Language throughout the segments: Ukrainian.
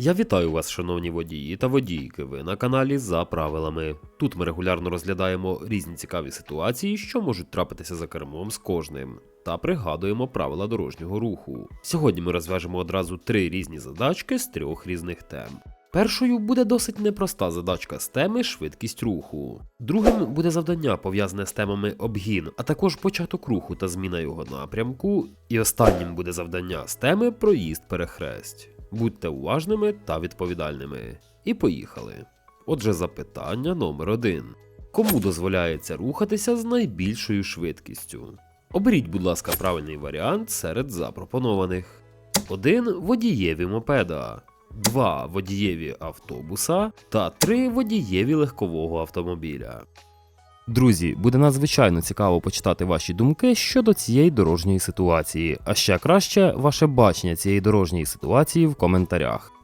Я вітаю вас, шановні водії та водійки. Ви на каналі за правилами. Тут ми регулярно розглядаємо різні цікаві ситуації, що можуть трапитися за кермом з кожним, та пригадуємо правила дорожнього руху. Сьогодні ми розв'яжемо одразу три різні задачки з трьох різних тем. Першою буде досить непроста задачка з теми швидкість руху. Другим буде завдання пов'язане з темами обгін, а також початок руху та зміна його напрямку. І останнім буде завдання з теми проїзд перехресть. Будьте уважними та відповідальними. І поїхали. Отже, запитання номер один. Кому дозволяється рухатися з найбільшою швидкістю? Оберіть, будь ласка, правильний варіант серед запропонованих. 1 водієві мопеда, 2 водієві автобуса та 3 водієві легкового автомобіля. Друзі, буде надзвичайно цікаво почитати ваші думки щодо цієї дорожньої ситуації, а ще краще ваше бачення цієї дорожньої ситуації в коментарях.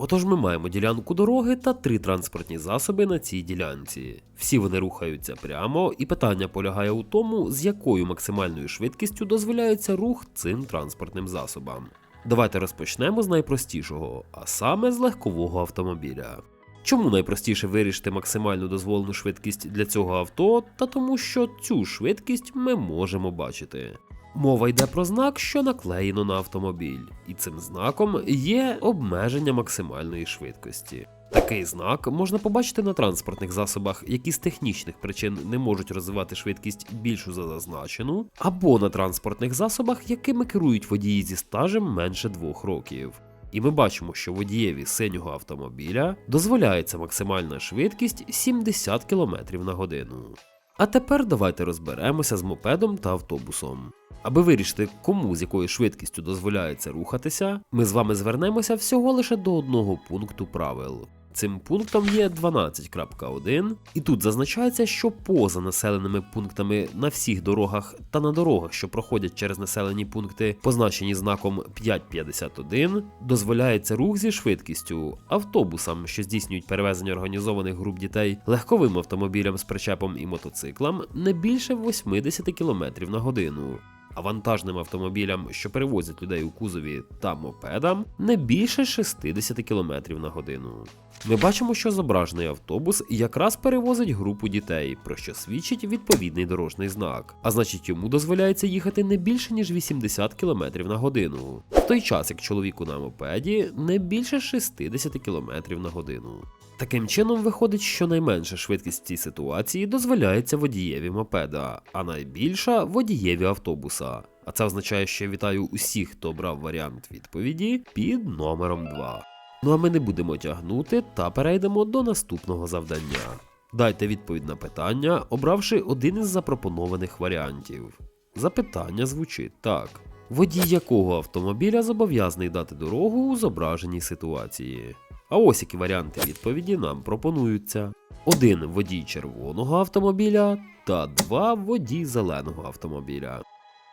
Отож, ми маємо ділянку дороги та три транспортні засоби на цій ділянці. Всі вони рухаються прямо, і питання полягає у тому, з якою максимальною швидкістю дозволяється рух цим транспортним засобам. Давайте розпочнемо з найпростішого, а саме з легкового автомобіля. Чому найпростіше вирішити максимальну дозволену швидкість для цього авто? Та тому, що цю швидкість ми можемо бачити. Мова йде про знак, що наклеєно на автомобіль, і цим знаком є обмеження максимальної швидкості. Такий знак можна побачити на транспортних засобах, які з технічних причин не можуть розвивати швидкість більшу за зазначену, або на транспортних засобах, якими керують водії зі стажем менше двох років. І ми бачимо, що водієві синього автомобіля дозволяється максимальна швидкість 70 км на годину. А тепер давайте розберемося з мопедом та автобусом. Аби вирішити, кому з якою швидкістю дозволяється рухатися, ми з вами звернемося всього лише до одного пункту правил. Цим пунктом є 12.1, і тут зазначається, що поза населеними пунктами на всіх дорогах та на дорогах, що проходять через населені пункти, позначені знаком 551, дозволяється рух зі швидкістю автобусам, що здійснюють перевезення організованих груп дітей, легковим автомобілям з причепом і мотоциклам не більше 80 км на годину. А вантажним автомобілям, що перевозять людей у кузові та мопедам, не більше 60 км на годину. Ми бачимо, що зображений автобус якраз перевозить групу дітей, про що свідчить відповідний дорожній знак, а значить йому дозволяється їхати не більше ніж 80 км на годину, в той час як чоловіку на мопеді не більше 60 км на годину. Таким чином виходить, що найменша швидкість в цій ситуації дозволяється водієві мопеда, а найбільша водієві автобуса. А це означає, що я вітаю усіх, хто обрав варіант відповіді під номером 2. Ну а ми не будемо тягнути та перейдемо до наступного завдання. Дайте відповідь на питання, обравши один із запропонованих варіантів. Запитання звучить так: водій якого автомобіля зобов'язаний дати дорогу у зображеній ситуації? А ось які варіанти відповіді нам пропонуються: один водій червоного автомобіля та два водій зеленого автомобіля.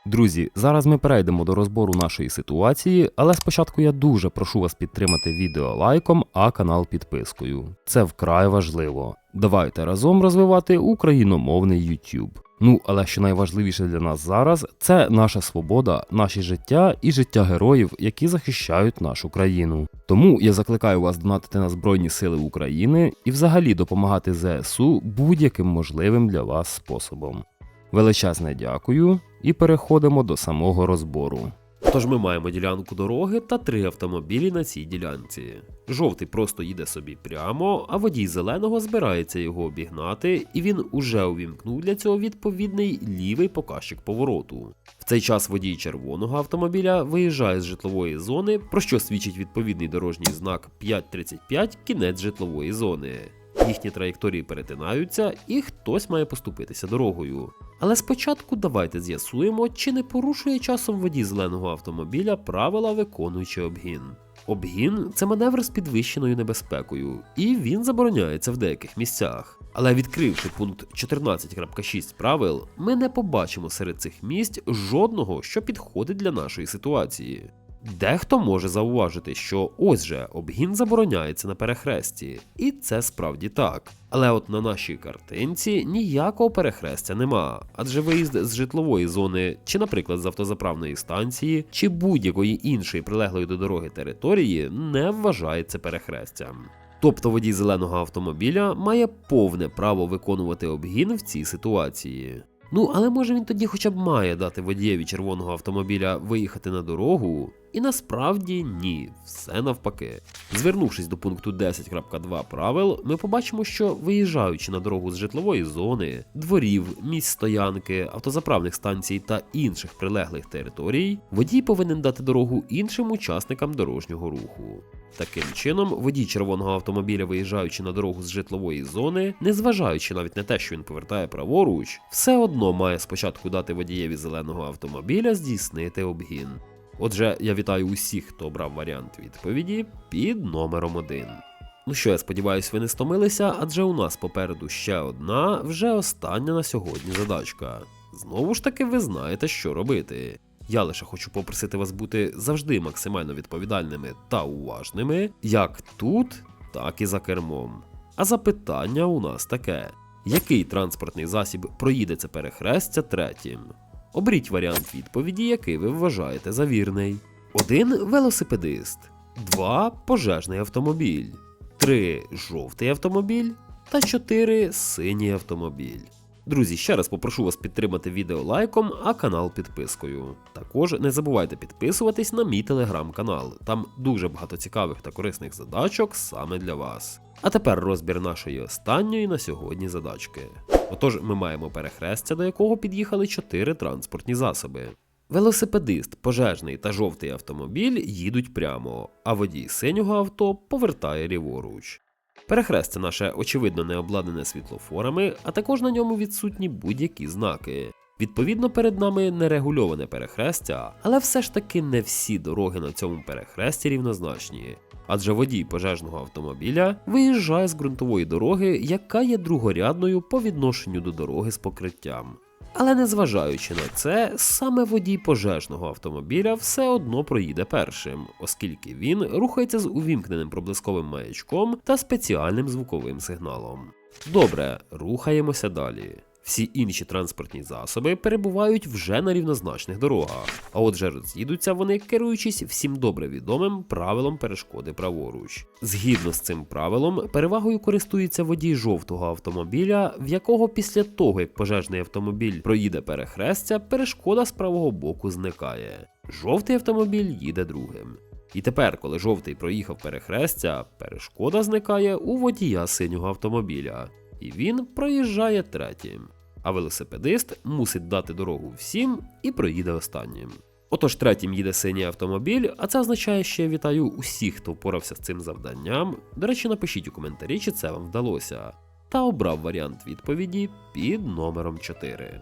Друзі, зараз ми перейдемо до розбору нашої ситуації, але спочатку я дуже прошу вас підтримати відео лайком, а канал підпискою. Це вкрай важливо. Давайте разом розвивати україномовний YouTube. Ну, але що найважливіше для нас зараз, це наша свобода, наші життя і життя героїв, які захищають нашу країну. Тому я закликаю вас донатити на Збройні Сили України і взагалі допомагати ЗСУ будь-яким можливим для вас способом. Величезне дякую і переходимо до самого розбору. Тож ми маємо ділянку дороги та три автомобілі на цій ділянці. Жовтий просто їде собі прямо, а водій зеленого збирається його обігнати, і він уже увімкнув для цього відповідний лівий показчик повороту. В цей час водій червоного автомобіля виїжджає з житлової зони, про що свідчить відповідний дорожній знак 535 кінець житлової зони. Їхні траєкторії перетинаються, і хтось має поступитися дорогою. Але спочатку давайте з'ясуємо, чи не порушує часом водій зеленого автомобіля правила виконуючи обгін. Обгін це маневр з підвищеною небезпекою, і він забороняється в деяких місцях. Але відкривши пункт 14.6 правил, ми не побачимо серед цих місць жодного, що підходить для нашої ситуації. Дехто може зауважити, що ось же обгін забороняється на перехресті, і це справді так. Але от на нашій картинці ніякого перехрестя нема, адже виїзд з житлової зони, чи, наприклад, з автозаправної станції, чи будь-якої іншої прилеглої до дороги території не вважається перехрестям. Тобто водій зеленого автомобіля має повне право виконувати обгін в цій ситуації. Ну, але може він тоді хоча б має дати водієві червоного автомобіля виїхати на дорогу? І насправді ні, все навпаки. Звернувшись до пункту 10.2 правил, ми побачимо, що виїжджаючи на дорогу з житлової зони, дворів, місць стоянки, автозаправних станцій та інших прилеглих територій, водій повинен дати дорогу іншим учасникам дорожнього руху. Таким чином, водій червоного автомобіля, виїжджаючи на дорогу з житлової зони, незважаючи навіть на те, що він повертає праворуч, все одно має спочатку дати водієві зеленого автомобіля здійснити обгін. Отже, я вітаю усіх, хто обрав варіант відповіді під номером 1. Ну що, я сподіваюся, ви не стомилися, адже у нас попереду ще одна, вже остання на сьогодні задачка. Знову ж таки, ви знаєте, що робити. Я лише хочу попросити вас бути завжди максимально відповідальними та уважними, як тут, так і за кермом. А запитання у нас таке: який транспортний засіб проїде це перехрестя третім? Оберіть варіант відповіді, який ви вважаєте за вірний. 1 велосипедист, 2 пожежний автомобіль, 3 жовтий автомобіль та 4 синій автомобіль. Друзі, ще раз попрошу вас підтримати відео лайком, а канал підпискою. Також не забувайте підписуватись на мій телеграм-канал. Там дуже багато цікавих та корисних задачок саме для вас. А тепер розбір нашої останньої на сьогодні задачки. Отож, ми маємо перехрестя, до якого під'їхали чотири транспортні засоби. Велосипедист, пожежний та жовтий автомобіль їдуть прямо, а водій синього авто повертає ліворуч. Перехрестя наше очевидно не обладнане світлофорами, а також на ньому відсутні будь-які знаки. Відповідно, перед нами нерегульоване перехрестя, але все ж таки не всі дороги на цьому перехресті рівнозначні. Адже водій пожежного автомобіля виїжджає з ґрунтової дороги, яка є другорядною по відношенню до дороги з покриттям. Але незважаючи на це, саме водій пожежного автомобіля все одно проїде першим, оскільки він рухається з увімкненим проблисковим маячком та спеціальним звуковим сигналом. Добре, рухаємося далі. Всі інші транспортні засоби перебувають вже на рівнозначних дорогах, а отже роз'їдуться вони, керуючись всім добре відомим правилом перешкоди праворуч. Згідно з цим правилом, перевагою користується водій жовтого автомобіля, в якого після того, як пожежний автомобіль проїде перехрестя, перешкода з правого боку зникає. Жовтий автомобіль їде другим. І тепер, коли жовтий проїхав перехрестя, перешкода зникає у водія синього автомобіля, і він проїжджає третім. А велосипедист мусить дати дорогу всім і проїде останнім. Отож, третім їде синій автомобіль, а це означає, що я вітаю усіх, хто впорався з цим завданням. До речі, напишіть у коментарі, чи це вам вдалося. Та обрав варіант відповіді під номером 4.